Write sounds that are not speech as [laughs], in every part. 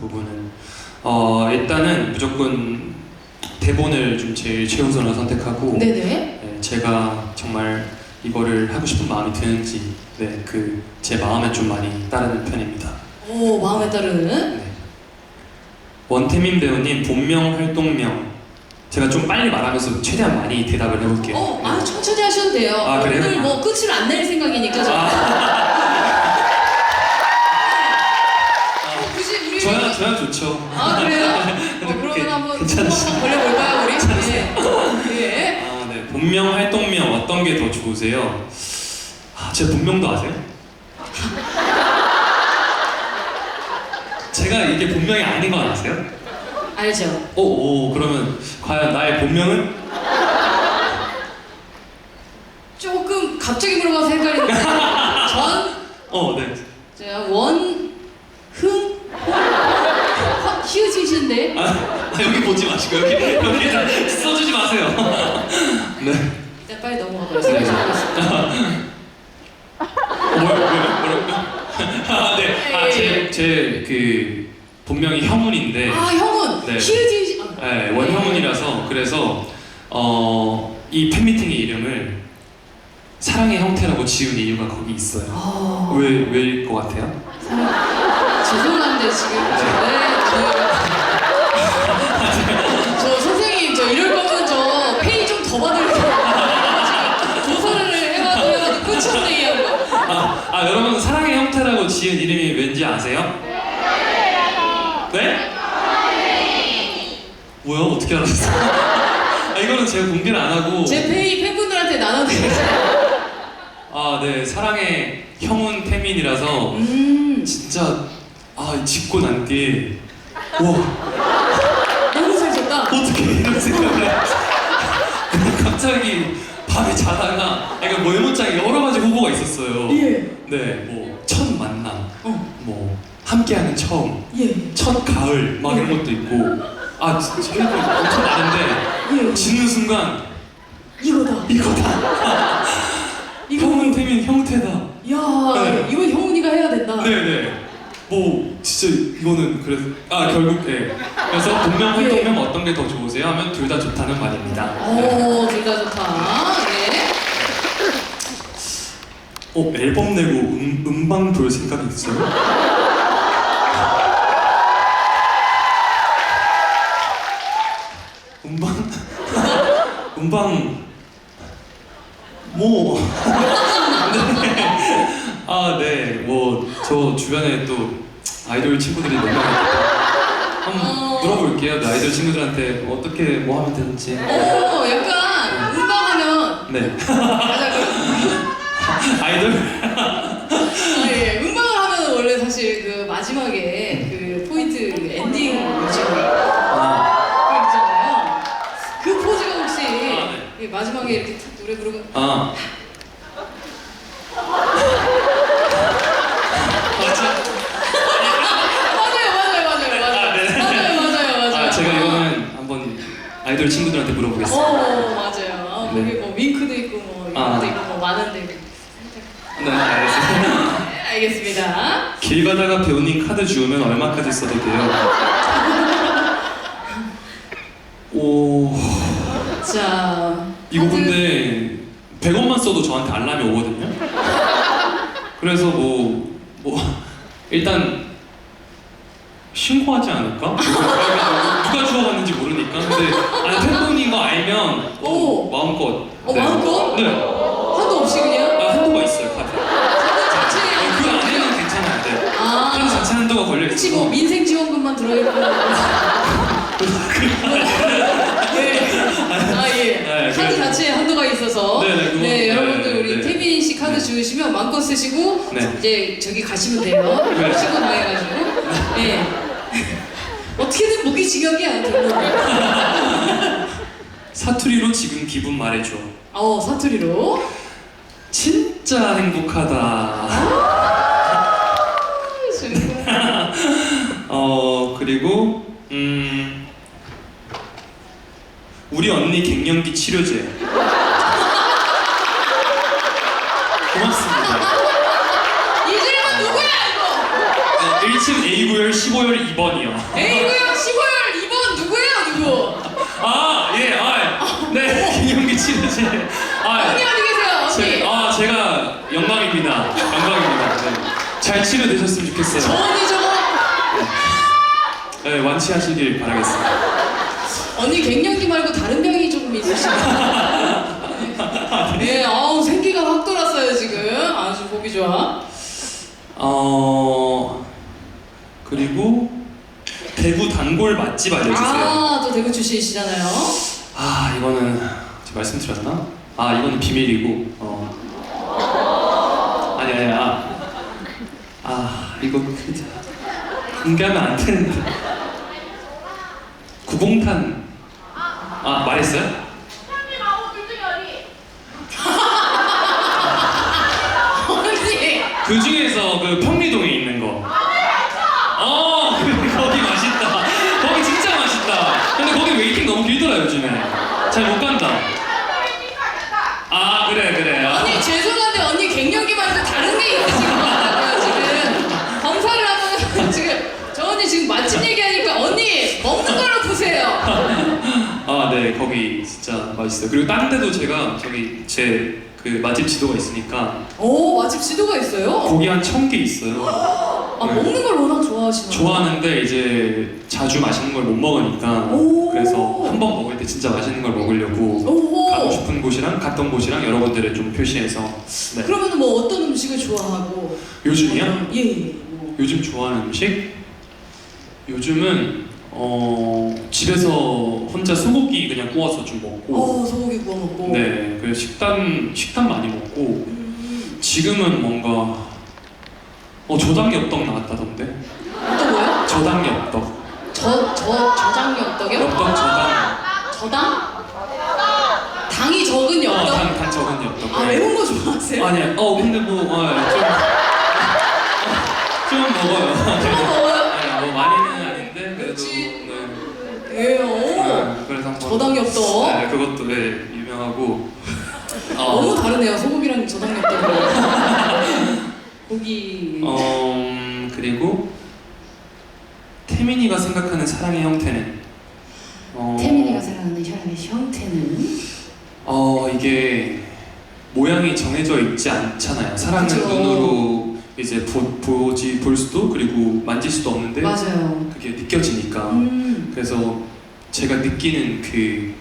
부분은 어, 일단은 무조건 대본을 좀 제일 최우선으로 선택하고 네네. 네, 제가 정말 이거를 하고 싶은 마음이 드는지 네, 그 제 마음에 좀 많이 따르는 편입니다. 오 마음에 따르는. 네. 원태민 배우님 본명 활동명 제가 좀 빨리 말하면서 최대한 많이 대답을 해볼게요. 어, 아 천천히 하셔도 돼요. 아, 그래요? 오늘 뭐 끝을 안 낼 생각이니까 저. 아, 저야 좋죠. 아 그래요? [laughs] 어, 그러면 한번 괜찮으시- 한번 걸려볼까요 우리? 네. 예. 아, 네. 본명, 활동명 어떤 게 더 좋으세요? 아, 제 본명도 아세요? 제가 이게 본명이 아닌 건 아세요? 알죠. 오, 오, 그러면 과연 나의 본명은? 조금 갑자기 물어봐서 헷갈리는데 [laughs] 전 어, 네. 제가 원 흥 히어지신데 아, 아, 여기 보지 마시고 여기 여기다 써주지 마세요. [laughs] 네. 일단 빨리 넘어가 봐요. 생각 좀 하겠습니다. 어, 뭐야, 뭐야, 뭐라고요? [laughs] 아, 네. 아, 제, 제그 본명이 형훈인데. 아 형은 네. 히어지신. 아, 네, 원형훈이라서 그래서 어, 이 팬미팅의 이름을 사랑의 형태라고 지은 이유가 거기 있어요. 아, 왜 왜일 것 같아요? 죄송한데 지금 네, 아, 아 여러분 사랑의 형태라고 지은 이름이 왠지 아세요? 네? 뭐야 어떻게 알았어? 아, 이거는 제가 공개를 안 하고 제 페이 팬분들한테 나눠드릴게요. 아네 사랑의 형훈 태민이라서 음, 진짜 아 짓고 난 뒤에 와 너무 잘 졌다. 어떻게 이런 생각을 [laughs] 갑자기 밤에 자다가 뭐 메모장에 여러 가지 있었어요. 예, 네, 뭐 첫 만남, 어, 뭐 함께하는 처음, 예, 첫 가을 막 이런 것도 있고 아 진짜 이거 엄청 많은데 예. 짓는 순간 이거다. 이거다. [laughs] 이거. 형훈 태민 형태다. 야, 네. 이거 형훈이가 해야 된다. 네네. 뭐 진짜 이거는 그래서 아 결국 예. 그래서 본명 활동명 어떤 게 더 좋으세요? 하면 둘 다 좋다는 말입니다. 오, 둘다 좋다. 예. 어 앨범 내고 음, 음방 볼 생각이 있어요? [laughs] 음방 [laughs] 음방 뭐 [laughs] 네. 아네 뭐 저 주변에 또 아이돌 친구들이 너무 많으니까 한번 어. 물어볼게요 네, 아이돌 친구들한테 어떻게 뭐 하면 되는지 오, 약간 음방하면 네 가자. 아이돌 아, 예. 음방을 하면 원래 사실 그 마지막에 그 포인트 그 엔딩 뮤직 아, 그 있잖아요. 그 포즈가 혹시 네. 이 마지막에 이렇게 탁 노래 부르고 아. 맞아. 맞아요, 맞아요, 맞아요, 맞아요, 아, 네. 맞아요, 맞아요, 맞아요. 아, 제가 이거는 한번 아이돌 친구들한테 물어보겠습니다. 어, 맞아요. 아, 거기 네. 뭐 윙크도 있고 뭐 이런 아. 것도 있고 뭐 많은데. 네, 알겠습니다. 길 가다가 배우님 카드 주우면 얼마까지 써도 돼요? 오, 자, 이거 근데 100원만 써도 저한테 알람이 오거든요? 그래서 뭐, 뭐, 일단 신고하지 않을까? 누가 주워갔는지 모르니까. 근데, 아니, 팬분인 거 알면, 오. 마음껏. 어, 마음껏? 네. 들어있고 네. 아 예. 네, 카드 그래서- 자체에 한도가 있어서 네, 네, 그거- 네, 여러분들 우리 네. 태민 씨 카드 네. 주시면 마음껏 쓰시고 네. 이제 저기 가시면 돼요. 네. 신고 당해가지고. 예. 어떻게든 목이 지각이야. 결국. [laughs] 사투리로 지금 기분 말해줘. 어 사투리로. 진짜 행복하다. 아, 정말. 어 그리고 음 우리 언니 갱년기 치료제. 고맙습니다. 이 질문 누구야 이거? 네, 1층 A구열 15열 2번 2번이요. A구역 15열 2번 누구예요 누구? 아, 예, 아, 네, 기념기 치르지. 아, 언니 어디 계세요 언니? 제, 아, 제가 영광입니다. 영광입니다. 네. 잘 치료되셨으면 저 좋겠어요. 언니 저거 네, 완치하시길 바라겠습니다. 언니 갱년기 말고 다른 병이 조금 있으시네요. 네, 아우 생기가 확 돌았어요 지금. 아주 보기 좋아. 어, 그리고 대구 단골 맛집 알려주세요. 아, 또 대구 출신이시잖아요. 아 이거는 제가 말씀드렸나? 아 이거는 비밀이고 어 아니 아니 아, 아 이거 진짜 공개하면 안 되는데 구봉탄 아 말했어요? 언니, 그 중에서 그 평리동에 있는 거. 어 거기 맛있다. 거기 진짜 맛있다. 근데 거기 웨이팅 너무 길더라 요즘에. 잘 못 간다. 아 그래 그래. 아. 언니 죄송한데 언니 갱년기 말고 다른 게 있으신 것 같아요 지금. 검사를 하면 지금 저 언니 지금 맛집 얘기하니까 언니 먹는 걸로 푸세요. 아, 네, 거기 진짜 맛있어요. 그리고 다른 데도 제가 저기 제 그 맛집 지도가 있으니까 오, 맛집 지도가 있어요? 고기 한 천 개 있어요. 아, 먹는 걸 워낙 좋아하시나? 좋아하는데 이제 자주 맛있는 걸 못 먹으니까 오. 그래서 한 번 먹을 때 진짜 맛있는 걸 먹으려고 오. 가고 싶은 곳이랑 갔던 곳이랑 여러 군데를 좀 표시해서 네. 그러면 뭐 어떤 음식을 좋아하고? 요즘이요? 예, 예. 뭐. 요즘 좋아하는 음식? 요즘은 어 집에서 혼자 소고기 그냥 구워서 좀 먹고 어, 소고기 구워 먹고. 네, 그 식단 식단 많이 먹고 음, 지금은 뭔가 어 저당엽떡 나왔다던데 어떤 거요? 저당엽떡 저, 저, 저장 엽떡이요? 엽떡 저당 저당? 당이 적은 엽떡? 어당 단 적은 엽떡 아, 매운 거 좋아하세요? 아니야 어 근데 뭐좀좀 좀 먹어요 그거 먹어요? 저당 엽떡? 네 그것도 네 유명하고 [laughs] 너무 어, 다르네요, 소고기랑 저당 엽떡. 고기. 어 음, 그리고 태민이가 생각하는 사랑의 형태는 어, 태민이가 사랑하는 혈압의 형태는? 어 이게 모양이 정해져 있지 않잖아요. 사람은 그쵸. 눈으로 이제 보, 보지 볼 수도 그리고 만질 수도 없는데 맞아요. 그게 느껴지니까 음. 그래서 제가 느끼는 그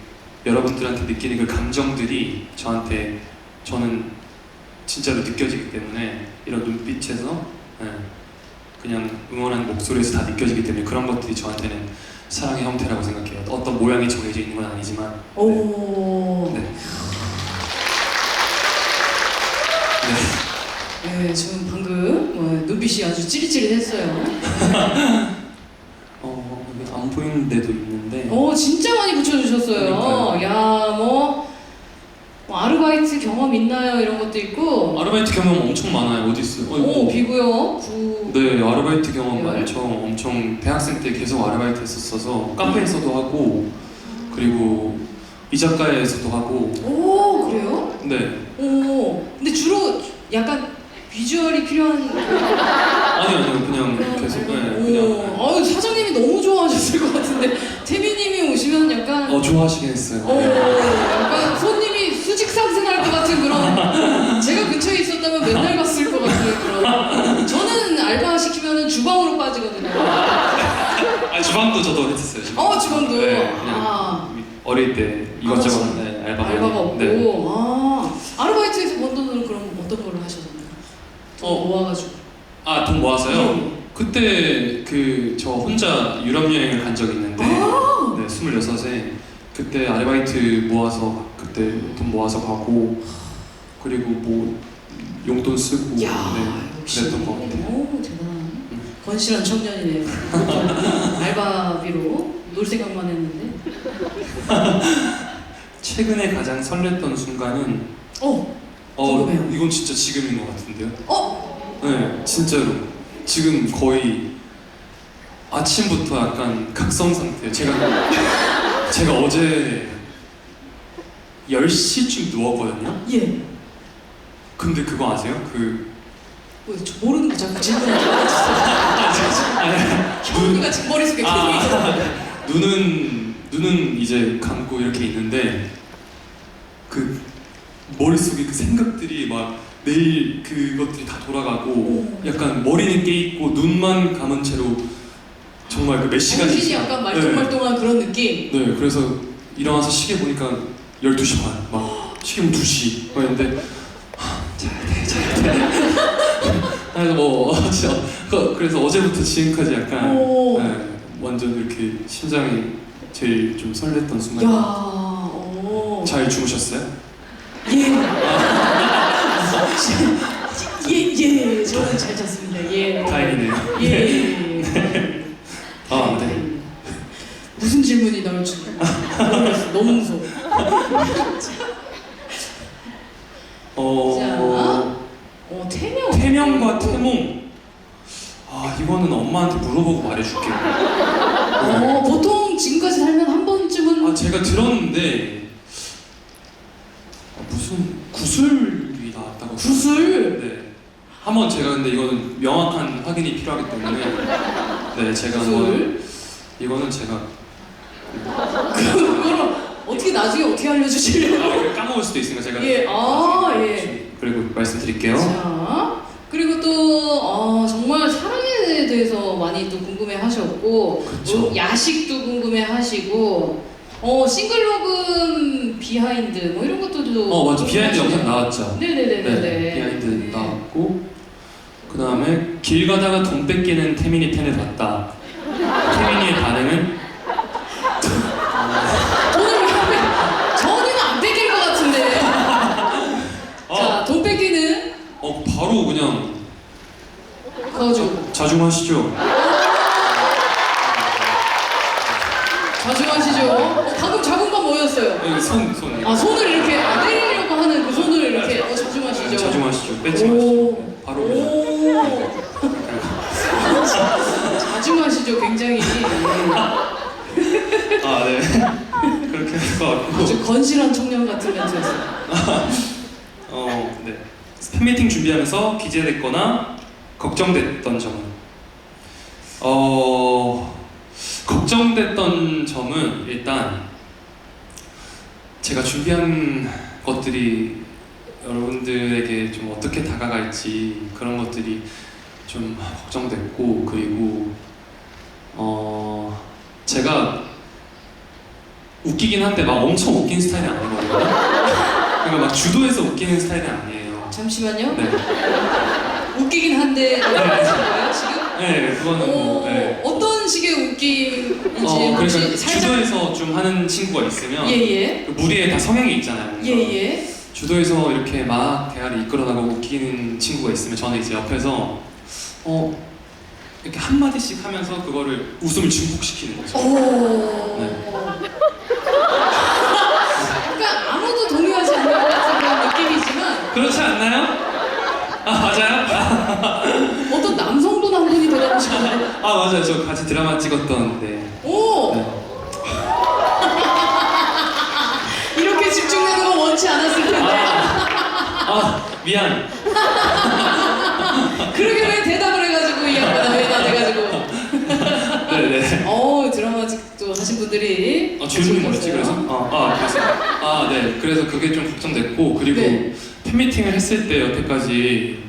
여러분들한테 느끼는 그 감정들이 저한테 저는 진짜로 느껴지기 때문에 이런 눈빛에서 예, 그냥 응원하는 목소리에서 다 느껴지기 때문에 그런 것들이 저한테는 사랑의 형태라고 생각해요. 어떤 모양이 정해져 있는 건 아니지만 오. 네. 네. 네, 지금 방금 어, 눈빛이 아주 찌릿찌릿했어요. [laughs] 어, 안 보이는 데도 있는데 오, 진짜 많이 붙여주셨어요. 그러니까요. 야, 뭐, 뭐 아르바이트 경험 있나요? 이런 것도 있고. 아르바이트 경험 엄청 많아요. 어디 있어요? 오, 비구요. 구. 네, 아르바이트 경험 네. 많죠. 엄청 대학생 때 계속 아르바이트 했었어서 카페에서도 하고 그리고 이자카야에서도 하고 오, 그래요? 네. 오, 근데 주로 약간 비주얼이 필요한. 아니 아니요 그냥 계속 네, 그냥 오, 아유, 사장님이 너무 좋아하셨을 것 같은데. 오시면 약간. 어 좋아하시긴 했어요. 오, 약간 손님이 수직 상승할 것 같은 그런 [laughs] 제가 근처에 있었다면 맨날 갔을 것 같은 그런 저는 알바 시키면은 주방으로 빠지거든요. 아 주방도 저도 했었어요. 주방. 어 주방도 네, 그냥 아 어릴 때 이것저것 아, 네, 알바 알바가 없고 네. 아 아르바이트에서 번 돈은 그럼 어떤 거를 하셨나요? 어. 모아가지고 아돈 모아서요. 네. 그때 그 저 혼자 유럽 여행을 간 적이 있는데 아. 네, 26에 그때 아르바이트 모아서 그때 돈 모아서 가고 그리고 뭐 용돈 쓰고 야 네, 역시 그랬던 것 같아요. 오 대단한 건실한 청년이네요. 알바비로 놀 생각만 했는데 [laughs] 최근에 가장 설렜던 순간은 어 어 궁금해요. 이건 진짜 지금인 것 같은데요. 어? 네 진짜로 지금 거의 아침부터 약간 각성 상태예요. 제가 제가 어제 10시쯤 누웠거든요. 예. 근데 그거 아세요? 그 뭐, 저 모르는 거 자꾸 질문하지 마. 현우가 지금 머릿속에 계속 있어. 아, 눈은 눈은 이제 감고 이렇게 있는데 그 머릿속에 그 생각들이 막 내일 그것들이 다 돌아가고 오. 약간 머리는 깨 있고 눈만 감은 채로 정말 그 몇 시간씩 정신이 약간 말똥말똥한 그런 느낌. 네, 그래서 일어나서 시계 보니까 12시 반, 막 시계 보면 2시 막 이랬는데 하, 자야 돼, 자야 돼. [laughs] 그래서 뭐 어, 진짜 그- 그래서 어제부터 지금까지 약간 오. 네, 완전 이렇게 심장이 제일 좀 설렜던 야, 순간. 오. 잘 주무셨어요? 예. [laughs] 예, 예. 저는 잘 잤습니다. 예. 다행이네요. 예. 아, 네. 질문이 나올지 모르겠어. 너무 무서워. 어, 어, 태명. 태명과 태몽. 아, 이거는 엄마한테 물어보고 말해줄게요. 어, 보통 지금까지 살면 한 번쯤은 아 제가 들었는데 아, 무슨 구슬이 나왔다고 구슬? 네 한번 제가 근데 이거는 명확한 확인이 필요하기 때문에 네 제가 한번 구슬. 이거는 제가 그거를 어떻게 나중에 어떻게 알려주시려고? 아, 이거 까먹을 수도 있으니까 제가 예, 아, 예. 그리고 말씀드릴게요. 자, 그리고 또 어, 정말 사랑에 대해서 많이 또 궁금해하셨고 그쵸. 뭐 야식도 궁금해하시고 어 싱글 녹음 비하인드 뭐 이런 것도 좀 어 맞아. 비하인드 영상 나왔죠. 네네네네 네. 비하인드 나왔고 그 다음에 길 가다가 돈 뺏기는 태민이 팬을 봤다. 태민이의 반응은 오늘 왜 전이는 안 뺏길 것 같은데 어, 자돈 뺏기는 어 바로 그냥 거주 자중하시죠 자중하시죠 어, 방금 잡은 건 뭐였어요? 네, 손, 손. 아 손을 이렇게 아, 때리려고 하는 그 손을 이렇게 어, 자중하시죠 자중하시죠. 뺏지 오. 마시고. 바로. 오. 자중하시죠, 굉장히. 아, 네. 그렇게 할 것 같고. 아주 건실한 청년 같은 멘트였어요. 어, 네. 팬미팅 준비하면서 기재됐거나 걱정됐던 점은? 어, 걱정됐던 점은 일단 제가 준비한 것들이 여러분들에게 좀 어떻게 다가갈지 그런 것들이 좀 걱정됐고 그리고 어 제가 웃기긴 한데 막 엄청 웃긴 스타일이 아니거든요. [laughs] 그러니까 막 주도해서 웃기는 스타일이 아니에요. 잠시만요. 네, 웃기긴 한데, 거예요, 지금? 네 그거는 오, 뭐, 네. 어떤 식의 웃김인지 어, 혹시 그러니까 살짝. 주도해서 좀 하는 친구가 있으면 예, 예. 그 무리에 다 성향이 있잖아요. 뭔가. 예, 예. 주도해서 이렇게 막 대화를 이끌어나가고 웃기는 친구가 있으면 저는 이제 옆에서 어 이렇게 한 마디씩 하면서 그거를 웃음을 증폭시키는 거죠. 오. 네. 그러니까 아무도 동요하지 않는 것 같은 그런 느낌이지만 그렇지 않나요? 아 맞아요? 어떤 남성분 한 분이 대답하시는데 아 맞아요. 저 같이 드라마 찍었던 오! 네. 이렇게 집중되는 건 원치 않았을 텐데 아 미안. 그러게 왜 대답을 해가지고 이 양반아 왜나 돼가지고 네네. 어 드라마직도 하신 분들이 아 질문이 뭐였지 그래서? 오셨어요. 아, 아 그래서 아네 그래서 그게 좀 걱정됐고 그리고 네. 팬미팅을 했을 때 여태까지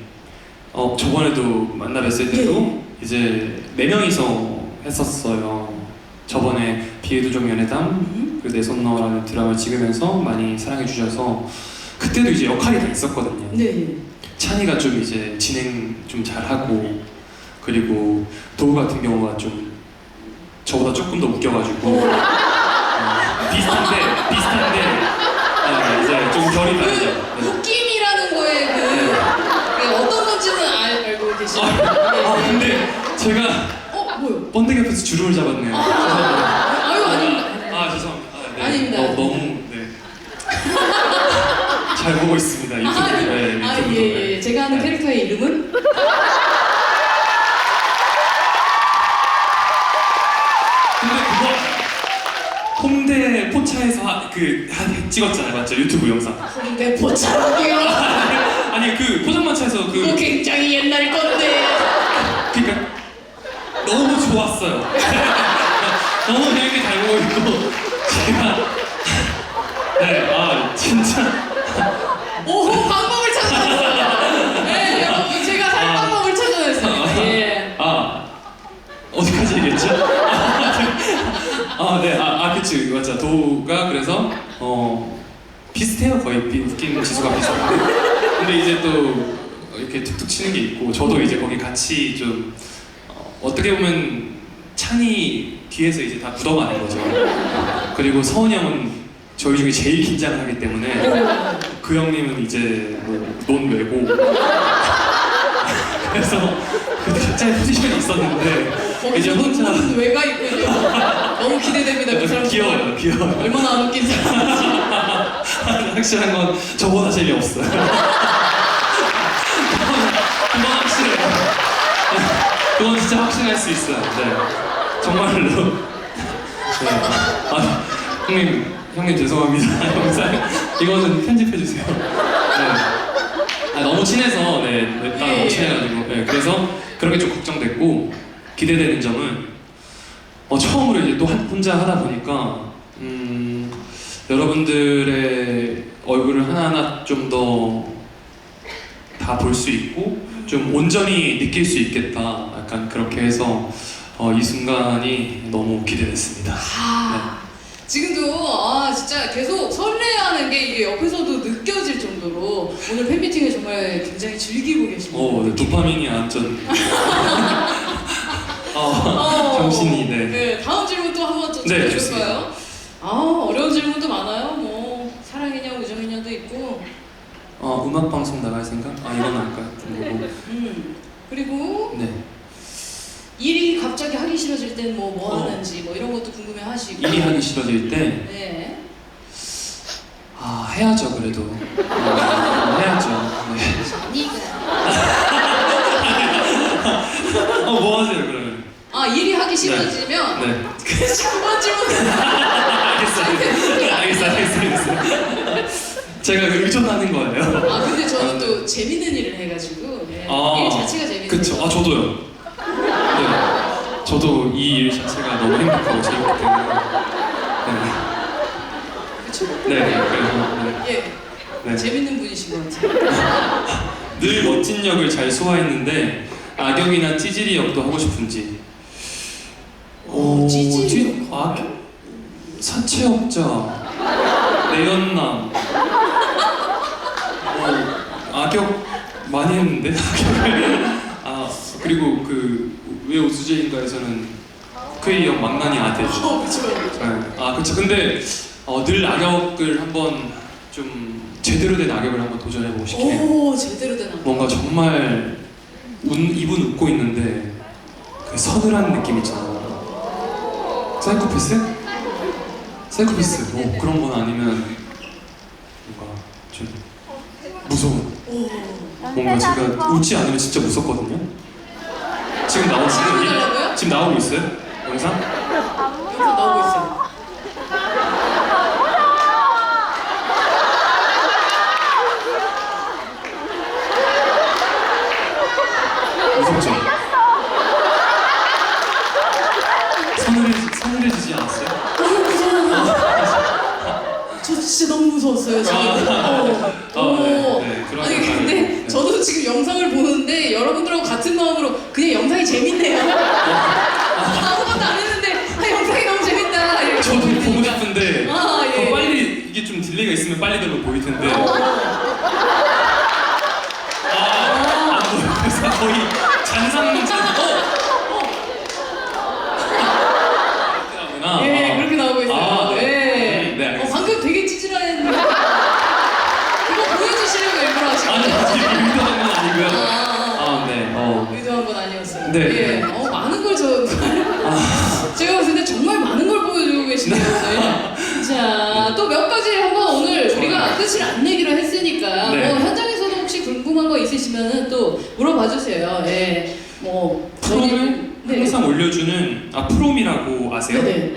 어 저번에도 만나 뵀을 때도 네. 이제 네 명이서 했었어요. 저번에 비애도적 연애담 음. 그리고 내손 너라는 드라마를 찍으면서 많이 사랑해 주셔서 그때도 이제 역할이 다 있었거든요. 네 찬이가 좀 이제 진행 좀 잘하고 그리고 도우 같은 경우가 좀 저보다 조금 더 웃겨가지고 오. 어, 비슷한데 비슷한데 네, 이제 좀 결이 그 다르죠. 네. 웃김이라는 거에 그, 그 어떤 건지는 아 네. 근데 제가 어 뭐요? 번데기 앞에서 주름을 잡았네요. 아, 아유 아닙니다. 아 죄송합니다. 아, 네. 아닙니다. 어, 너무 네. 잘 보고 있습니다 유튜브. 아, 네, 아. 예, 예. 제가 하는 네. 캐릭터의 이름은? 근데 그거 홍대 포차에서 하- 그 하- 찍었잖아요, 맞죠? 유튜브 영상. 홍대 포차라고요? [laughs] 아니 그 포장마차에서 그거 그 굉장히 옛날 건데. 그러니까 너무 좋았어요. [laughs] 너무 재밌게 잘 보고 있고 제가 [laughs] 네 아 진짜 오호 방법을 찾아냈어요. 네 여러분 제가 살 아. 방법을 찾아냈습니다. 예. 아 어디까지 얘기했죠? 아 네 아 아, 그치 맞죠 도가 그래서 어 비슷해요 거의 비, 웃긴 지수가 비슷한데 근데 이제 또 이렇게 툭툭 치는 게 있고 저도 이제 거기 같이 좀 어, 어떻게 보면 찬이 뒤에서 이제 다 묻어가는 거죠 그리고 서훈이 형은 저희 중에 제일 긴장을 하기 때문에 그 형님은 이제 뭐논 외고 [laughs] 그래서 그 각자의 포지션이 있었는데 이제 혼자 왜가 있군요. 너무 기대됩니다. 그 사람 귀여워요 귀여워요 얼마나 안 웃긴 사람인지. [laughs] 확실한 건 저보다 재미없어요 그건 진짜 확신할 수 있어요. 네. 정말로. 네. 아, 형님 형님 죄송합니다. [laughs] 영상 이거는 편집해 주세요. 네. 아, 너무 친해서 네, 네, 딱 예, 너무 예. 친해가지고. 네, 그래서 그런 게좀 걱정됐고 기대되는 점은 어, 처음으로 이제 또 한- 혼자 하다 보니까 음, 여러분들의 얼굴을 하나하나 좀 더 다 볼 수 있고 좀 온전히 느낄 수 있겠다 약간 그렇게 해서 어, 이 순간이 너무 기대됐습니다. 아, 지금도 아 진짜 계속 설레하는 게 이게 옆에서도 느껴질 정도로 오늘 팬미팅을 정말 굉장히 즐기고 계십니다. 어, 네, 도파민이 완전 [laughs] 어, 어, 정신이 네. 네, 다음 질문 또 한번 더 네, 드려볼까요? 아 어려운 질문도 많아요. 뭐 사랑이냐 우정이냐도 있고. 어, 음악 방송 나갈 생각? 아 이건 아까. 음 그리고 네. 일이 갑자기 하기 싫어질 땐뭐뭐 어. 하는지 뭐 이런 것도 궁금해 하시고. 일이 하기 싫어질 때 네. 아, 해야죠 그래도. 어, 해야죠. 네. [laughs] 어, 뭐 하세요 그러면? 아 일이 하기 싫어지면 네. 그래서 그만 질문. 알겠어, 알겠어, 알겠어, 알겠어, 알겠어. 제가 의존하는 거예요. 아 근데 저는 아, 네. 또 재밌는 일을 해가지고 네. 아, 일 자체가 재밌는 그쵸. 아 저도요. 네. 저도 이 일 자체가 너무 행복하고 재밌기 때문에. 그쵸 네. 네. 네. 그래서 네. 예 네. 재밌는 분이신 것 같아요 [laughs] 늘 멋진 역을 잘 소화했는데 악역이나 찌질이 역도 하고 싶은지. 오, 찌질이 찌- 역. 아, 사채업자, 내연남. 어, 악역 많이 했는데 [laughs] 악역을. 아 그리고 그 왜 우수제인가에서는 쿠에이 형 망나니 아들. 어 그쵸 그쵸 네. 아 그렇죠. 근데 어, 늘 악역을 한번 좀 제대로 된 악역을 한번 도전해보고 싶긴 해요. 오 제대로 된 악역 뭔가 정말 운, 입은 웃고 있는데 그 서늘한 느낌 있잖아. 사이코패스? 사이코패스. 뭐 그런 건 아니면 뭔가 좀 무서운. 오 뭔가 제가 웃지 않으면 진짜 무섭거든요. 지금 나오고 있어요? 지금 나오고 있어요? 영상? 영상 나오고 있어요 무섭죠? 서늘해, 서늘해지지 않았어요? 너무 무서워 저 진짜 너무 무서웠어요 지금 아, 어. 어, 네, 오. 네, 그런 아니 근데 네. 저도 지금 영상을 보는데 여러분들하고 같은 마음으로 그냥 영상이 재밌네요 아무것도 안 했는데 아 영상이 너무 재밌다 이렇게 저도 보고 보니까. 싶은데 아, 예. 더 빨리 이게 좀 딜레이가 있으면 빨리 들어 보일 텐데 아, 안 보여. 그래서 거의 잔상 잔상 네. 예. 어, 많은 걸 저, 아. 제가 봤을 때 정말 많은 걸 보여주고 계시네요, 오늘. 네. 자, 또 몇 가지 한번 오늘 우리가 네. 끝을 안 내기로 했으니까, 뭐 네. 뭐 현장에서도 혹시 궁금한 거 있으시면 또 물어봐 주세요. 예. 뭐, 프롬을 네. 항상 올려주는, 아, 프롬이라고 아세요? 네.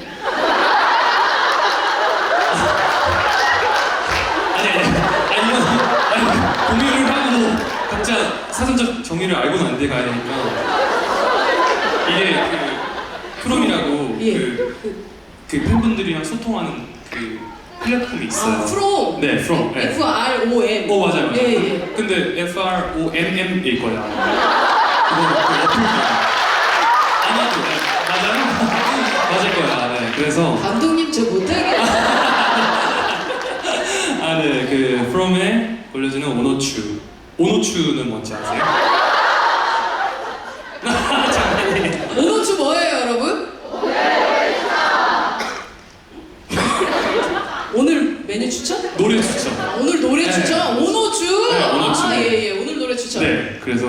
아, 자, 사전적 정의를 알고는 안 돼가야 되니까. 이게 그 프롬이라고 예. 그, 그 팬분들이랑 소통하는 그 플랫폼이 있어요. 아, 프롬. 네, from. 네. F R O M. 어 맞아요. 맞아요. 예, 예. 근데 F R O M M일 거야. 그거 그 어플 아마도 네. 맞아요? 맞을 거야. 네. 그래서 감독님 저 못하게. [laughs] 아, 네, 그 프롬에 올려주는 오노추. 오노추는 뭔지 아세요? 오노추 뭐예요, 여러분? 오늘 메뉴 추천? 노래 추천. 오늘 노래 네. 추천? 오노추? 네, 오노추. 아, 예, 예. 오늘 노래 추천. 네, 그래서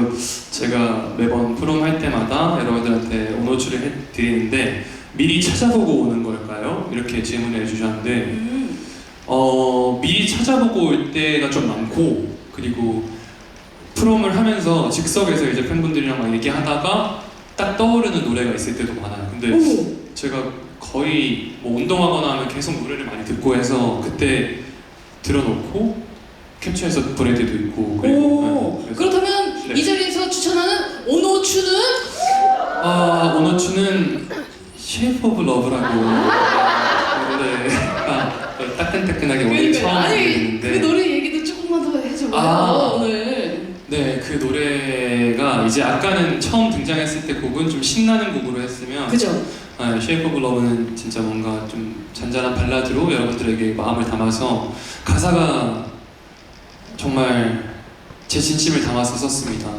제가 매번 프롬 할 때마다 여러분들한테 오노추를 해 드리는데 미리 찾아보고 오는 걸까요? 이렇게 질문을 해주셨는데 음. 어, 미리 찾아보고 올 때가 좀 많고 그리고 프롬을 하면서 즉석에서 이제 팬분들이랑 막 얘기하다가 딱 떠오르는 노래가 있을 때도 많아요. 근데 오. 제가 거의 뭐 운동하거나 하면 계속 노래를 많이 듣고 해서 그때 들어놓고 캡처해서 보낼 때도 있고 그리고 오. 네, 그렇다면 네. 이 자리에서 추천하는 오노추는? 아 오너추는 Shape of Love라고 노래가 따끈따끈하게 오늘 그러니까 처음 아니 그 듣는데 노래 얘기도 조금만 더 해줘 봐요 아. 오늘. 네, 그 노래가 이제 아까는 처음 등장했을 때 곡은 좀 신나는 곡으로 했으면 그죠? 아, Shape of Love는 진짜 뭔가 좀 잔잔한 발라드로 여러분들에게 마음을 담아서 가사가 정말 제 진심을 담아서 썼습니다.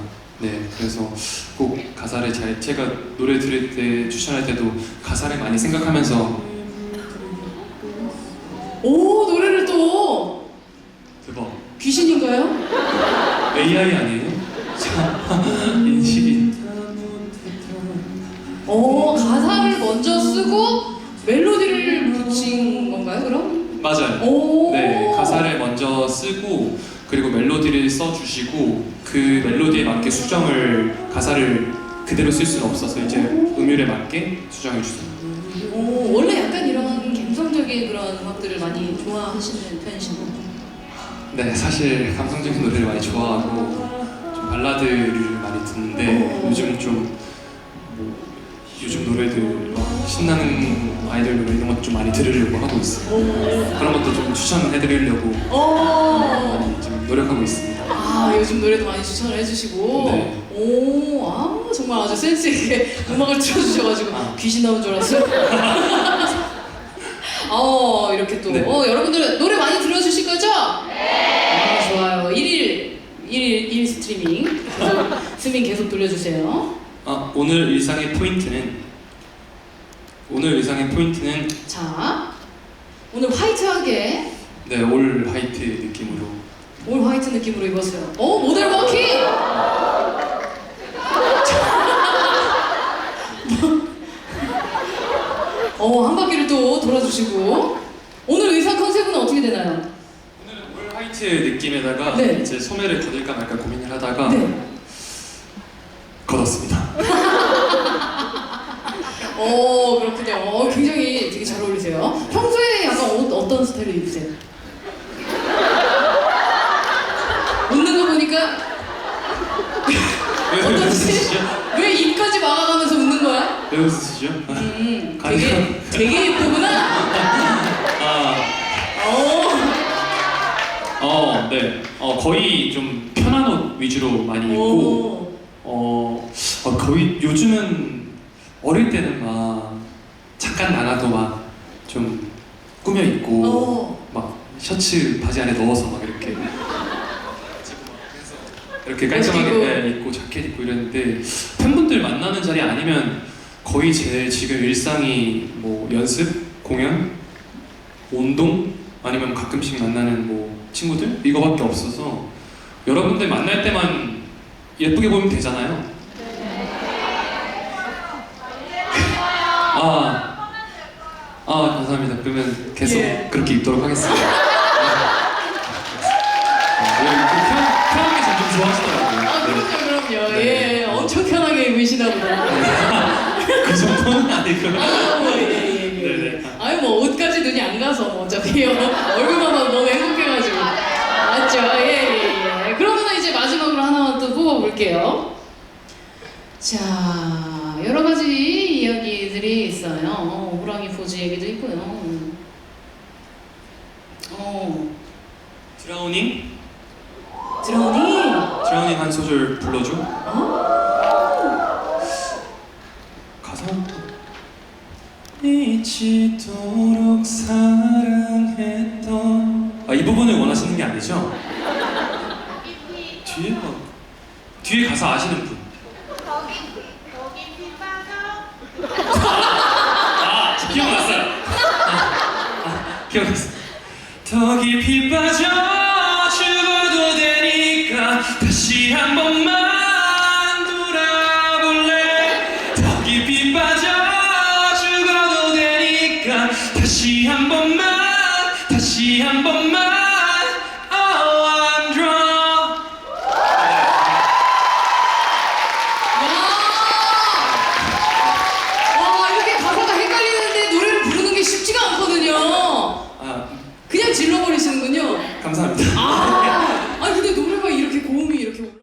네, 그래서 꼭 가사를 잘 제가 노래 들을 때 추천할 때도 가사를 많이 생각하면서 오 노래를 또 대박 귀신인가요? AI 아니에요? 자, [laughs] 인식이 오 가사를 먼저 쓰고 멜로디를 붙인 건가요 그럼? 맞아요. 오. 네, 가사를 먼저 쓰고 그리고 멜로디를 써주시고 그 멜로디에 맞게 수정을 가사를 그대로 쓸 수는 없어서 이제 음율에 맞게 수정해 주세요. 오 원래 약간 이런 감성적인 그런 음악들을 많이 좋아하시는 편이신가요? 네, 사실 감성적인 노래를 많이 좋아하고 좀 발라드를 많이 듣는데 오. 요즘 좀 뭐, 요즘 노래들 막 신나는 아이돌 노래 이런 것도 좀 많이 들으려고 하고 있어요. 오. 그런 것도 좀 추천해드리려고 오. 많이 좀 노력하고 있습니다. 아 요즘 노래도 많이 추천을 해주시고 네. 오, 아 정말 아주 센스 있게 [laughs] 음악을 틀어주셔가지고 아. 귀신 나온 줄 알았어요. [laughs] 어 이렇게 또 네. 어, 여러분들 노래 많이 들어주실 거죠? 네. 아, 좋아요. 1일 1일 1 스트리밍 계속 [laughs] 스밍 계속 돌려주세요. 아, 오늘 일상의 포인트는 오늘 일상의 포인트는 자 오늘 화이트하게 네, 올 화이트 느낌으로 올 화이트 느낌으로 입었어요. 오 모델 워킹. [laughs] 어 한 바퀴를 또 돌아주시고 오늘 의상 컨셉은 어떻게 되나요? 오늘은 올 화이트 느낌에다가 네. 이제 소매를 걷을까 말까 고민을 하다가 네. 걷었습니다. [laughs] 어 그렇군요. 어, 굉장히 되게 잘 어울리세요. 평소에 약간 옷 어떤 스타일로 입으세요? 보니까 왜 어떤 웃으시죠? 왜 입까지 막아가면서 웃는 거야? 왜 웃으시죠? 음, 아니, 되게 되게 예쁘구나. 아, 어. 어, 네, 어 거의 좀 편한 옷 위주로 많이 입고 오. 어, 어, 거의 요즘은 어릴 때는 막 잠깐 나가도 막 좀 꾸며 입고 어. 막 셔츠 바지 안에 넣어서 막 이렇게 이렇게 깔끔하게 멋지고. 네, 입고 자켓 입고 이랬는데 팬분들 만나는 자리 아니면 거의 제 지금 일상이 뭐 연습, 공연, 운동 아니면 가끔씩 만나는 뭐 친구들 이거밖에 없어서 여러분들 만날 때만 예쁘게 보이면 되잖아요. 아, 아 감사합니다. 그러면 계속 예. 그렇게 입도록 하겠습니다. 좋아하시더라고요. 아 그럼요 그럼요. 예 엄청 편하게 입으시나 보다. 그 정도는 아니고. 아, 예, 예, 예. 네네. 아유 뭐 옷까지 눈이 안 가서 뭐 어차피 [laughs] 얼굴만 봐도 너무 행복해가지고. 아 맞죠? 예, 예, 예. 그러면 이제 마지막으로 하나만 또 뽑아볼게요. 자, 여러 가지 이야기들이 있어요. 어, 호랑이 포즈 얘기도 있고요. 음. 어, 드라우닝? 드라우닝. 드라우닝 한 소절 불러줘. 어? 가사 미치도록 사랑했던 아 이 부분을 원하시는 게 아니죠? [laughs] 뒤에 뭐 뒤에 가사 아시는 분? 피 빠져 아 기억났어요. 아, 아, 기억났어. 더 깊이 빠져